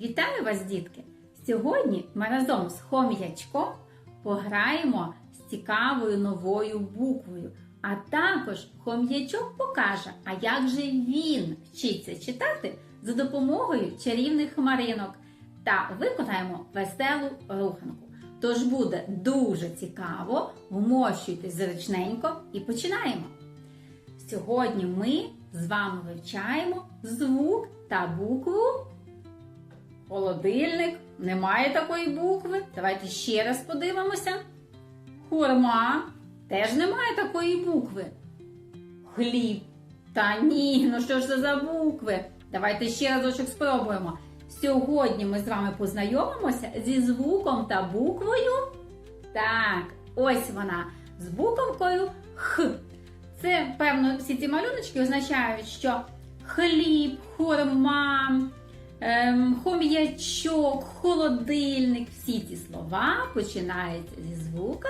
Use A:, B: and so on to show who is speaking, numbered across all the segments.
A: Вітаю вас, дітки! Сьогодні ми разом з хом'ячком пограємо з цікавою новою буквою. А також хом'ячок покаже, а як же він вчиться читати за допомогою чарівних хмаринок та виконаємо веселу руханку. Тож буде дуже цікаво, вмощуйтесь зручненько і починаємо. Сьогодні ми з вами вивчаємо звук та букву Холодильник. Немає такої букви. Давайте ще раз подивимося. Хурма. Теж немає такої букви. Хліб. Та ні, ну що ж це за букви? Давайте ще разочок спробуємо. Сьогодні ми з вами познайомимося зі звуком та буквою. Так, ось вона. З буковкою Х. Це, певно, всі ці малюночки означають, що хліб, хурма, ем, хом'ячок, холодильник. Всі ці слова починаються зі звука.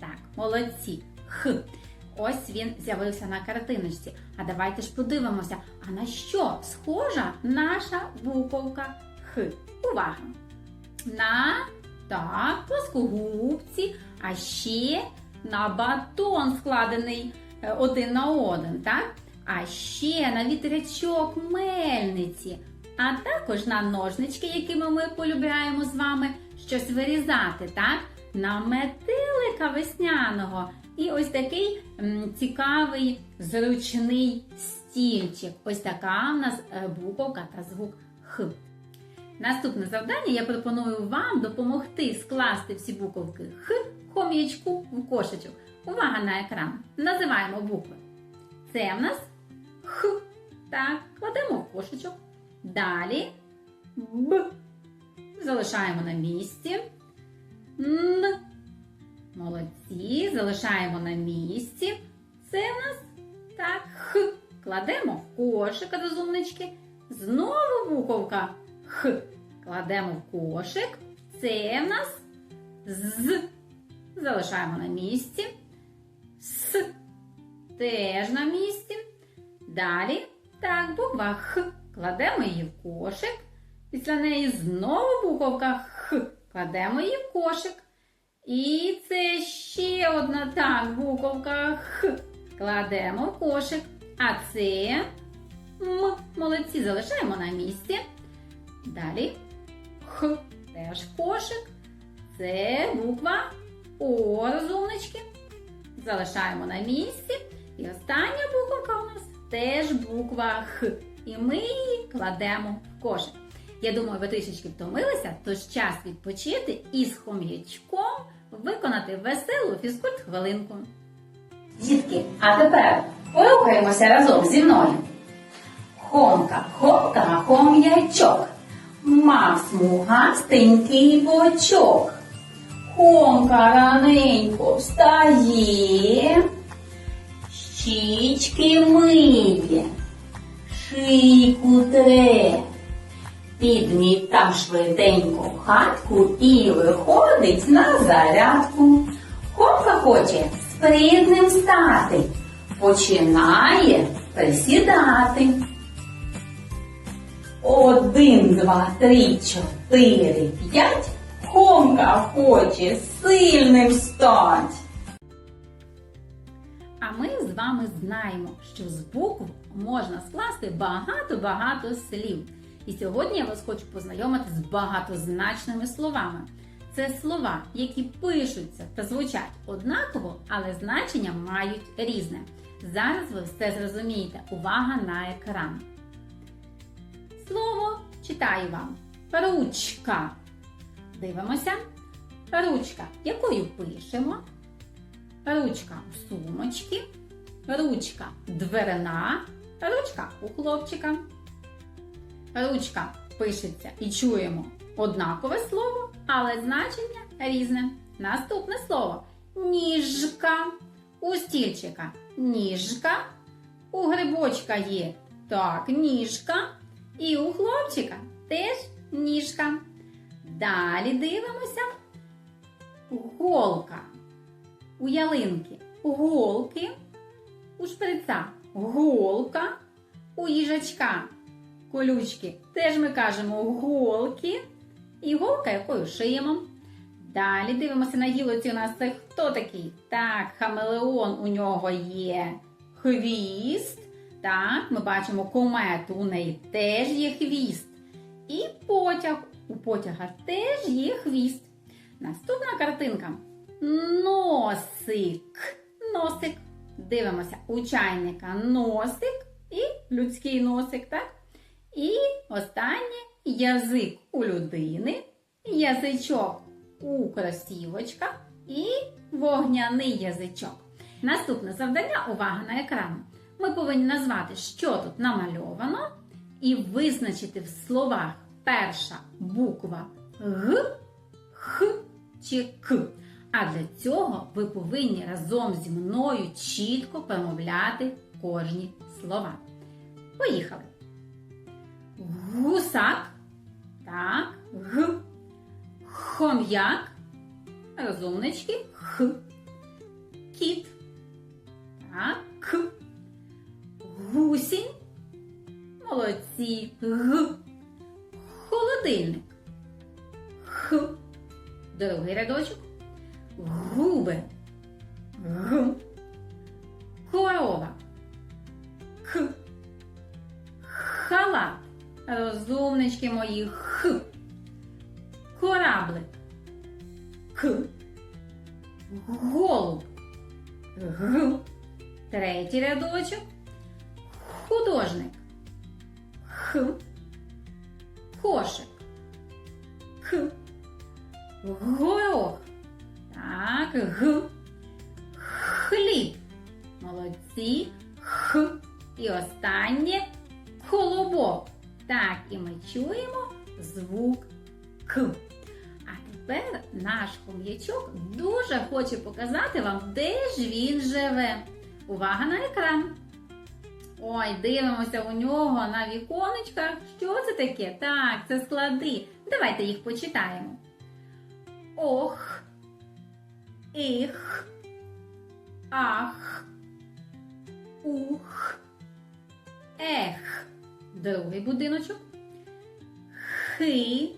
A: Так, молодці. Х. Ось він з'явився на картиночці. А давайте ж подивимося, а на що схожа наша буковка Х. Увага! На так, плоскогубці, а ще на батон складений е, один на один, так? А ще на вітрячок мельниці, а також на ножнички, якими ми полюбляємо з вами щось вирізати, так? На метелика весняного. І ось такий м, цікавий зручний стільчик. Ось така в нас е, буковка та звук Х. Наступне завдання я пропоную вам допомогти скласти всі буковки Х хом'ячку в кошечок. Увага на екран. Називаємо букви. Це в нас Х. Так, кладемо в кошечок. Далі Б. Залишаємо на місці. Н. Молодці. Залишаємо на місці. Це в нас так Х. Кладемо в кошик розумнички. Знову буковка Х. Кладемо в кошик. Це в нас з. Залишаємо на місці. С. Теж на місці. Далі. Так, буква Х. Кладемо її в кошик. Після неї знову буковка Х. Кладемо її в кошик. І це ще одна так, буковка Х. Кладемо в кошик. А це М. Молодці, залишаємо на місці. Далі Х. Теж кошик. Це буква О, розумнички. Залишаємо на місці. І остання буковка у нас теж буква Х. І ми кладемо в кошик. Я думаю, ви трішечки втомилися, тож час відпочити і з хом'ячком виконати веселу фізкульт хвилинку. Дітки, а тепер порухаємося разом зі мною. Хомка, хомка, хом'ячок, мав смугастенький бочок. Хомка раненько встає, щічки миє, шийку тре. Підмітав швиденько в хатку і виходить на зарядку. Хомка хоче спритним стати, починає присідати. Один, два, три, чотири, п'ять. Хомка хоче сильним стать. Вами знаємо, що з букв можна скласти багато-багато слів. І сьогодні я вас хочу познайомити з багатозначними словами. Це слова, які пишуться та звучать однаково, але значення мають різне. Зараз ви все зрозумієте. Увага на екран. Слово читаю вам. Ручка. Дивимося. Ручка, якою пишемо? Ручка у сумочки, ручка дверна, ручка у хлопчика. Ручка пишеться і чуємо однакове слово, але значення різне. Наступне слово ніжка. У стільчика ніжка. У грибочка є так, ніжка. І у хлопчика теж ніжка. Далі дивимося. Голка. У ялинки голки. У шприца голка. У їжачка колючки теж ми кажемо голки. І голка, якою шиємо. Далі дивимося на гілоці. У нас це хто такий? Так, хамелеон у нього є хвіст. Так, ми бачимо комету, у неї теж є хвіст. І потяг. У потяга теж є хвіст. Наступна картинка. Носик. Носик. Дивимося у чайника носик і людський носик, так? І останнє язик у людини, язичок у кросівочка і вогняний язичок. Наступне завдання увага на екран. Ми повинні назвати, що тут намальовано, і визначити в словах перша буква Г, Х чи К. А для цього ви повинні разом зі мною чітко промовляти кожні слова. Поїхали. Гусак. Так, Г. Хом'як. Розумнички. Х. Кіт. Так, К. Гусінь. Молодці. Г. Холодильник. Х. Другий рядочок. Розумнички мої. Х. Кораблик. К. Голуб. Г. Третій рядочок. Художник. Х. Кошик. К. Горох. Так, Г. Хліб. Молодці. Х. І останнє колобок. Так, і ми чуємо звук К. А тепер наш хом'ячок дуже хоче показати вам, де ж він живе. Увага на екран. Ой, дивимося у нього на віконечках. Що це таке? Так, це склади. Давайте їх почитаємо. Ох, іх, ах, ух, ех. Другий будиночок. Хи,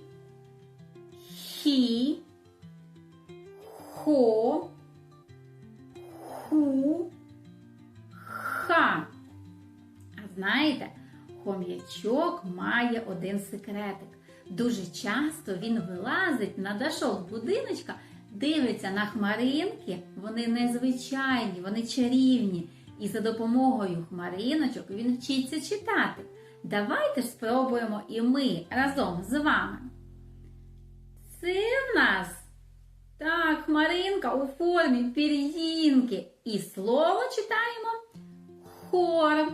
A: хі, хо, ху, ха. А знаєте, хом'ячок має один секретик. Дуже часто він вилазить на дашок будиночка, дивиться на хмаринки. Вони незвичайні, вони чарівні. І за допомогою хмариночок він вчиться читати. Давайте ж спробуємо і ми разом з вами. Це в нас так, хмаринка у формі пір'їнки. І слово читаємо хор.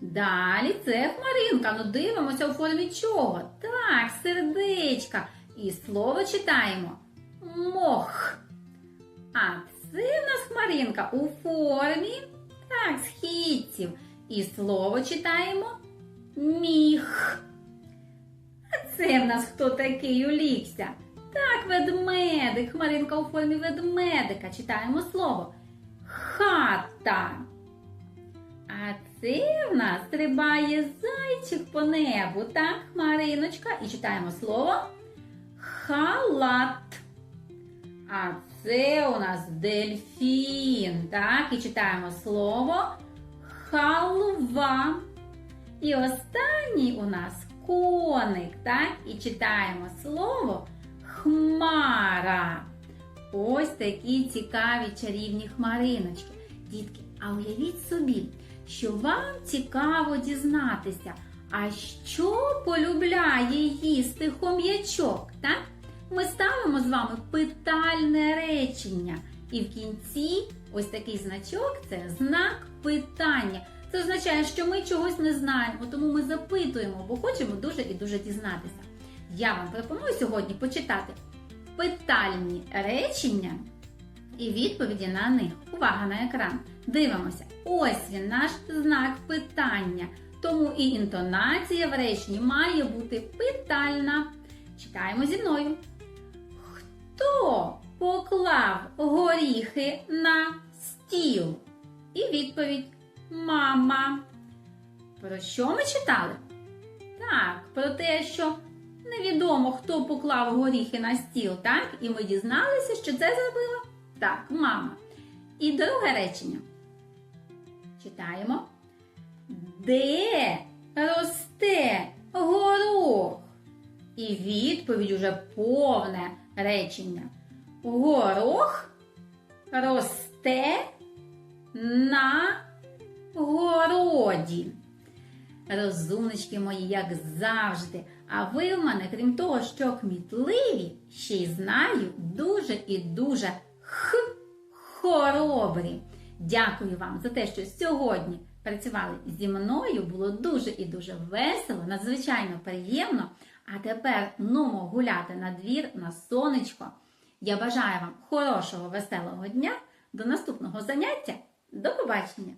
A: Далі це хмаринка. Ну дивимося у формі чого? Так, сердечка. І слово читаємо мох. А це в нас хмаринка у формі так, східців. І слово читаємо міх. А це в нас хто такий улікся? Так, ведмедик. Хмаринка у формі ведмедика. Читаємо слово хата. А це в нас стрибає зайчик по небу, так, хмариночка. І читаємо слово халат. А це у нас дельфін, так, і читаємо слово халва. І останній у нас коник, так, і читаємо слово хмара. Ось такі цікаві чарівні хмариночки. Дітки, а уявіть собі, що вам цікаво дізнатися, а що полюбляє їсти хом'ячок, так? Ми ставимо з вами питальне речення. І в кінці ось такий значок це знак питання. Це означає, що ми чогось не знаємо, тому ми запитуємо, бо хочемо дуже і дуже дізнатися. Я вам пропоную сьогодні почитати питальні речення і відповіді на них. Увага на екран. Дивимося. Ось він наш знак питання. Тому і інтонація в реченні має бути питальна. Читаємо зі мною. Хто поклав горіхи на стіл? І відповідь Мама. Про що ми читали? Так, про те, що невідомо, хто поклав горіхи на стіл, так? І ми дізналися, що це зробила так, мама. І друге речення. Читаємо. Де росте горох? І відповідь уже повне речення. Горох росте на городі. Розумнички мої, як завжди. А ви в мене, крім того, що кмітливі, ще й знаю, дуже і дуже х хоробрі. Дякую вам за те, що сьогодні працювали зі мною. Було дуже і дуже весело, надзвичайно приємно. А тепер нумо гуляти на двір, на сонечко. Я бажаю вам хорошого, веселого дня. До наступного заняття. До побачення!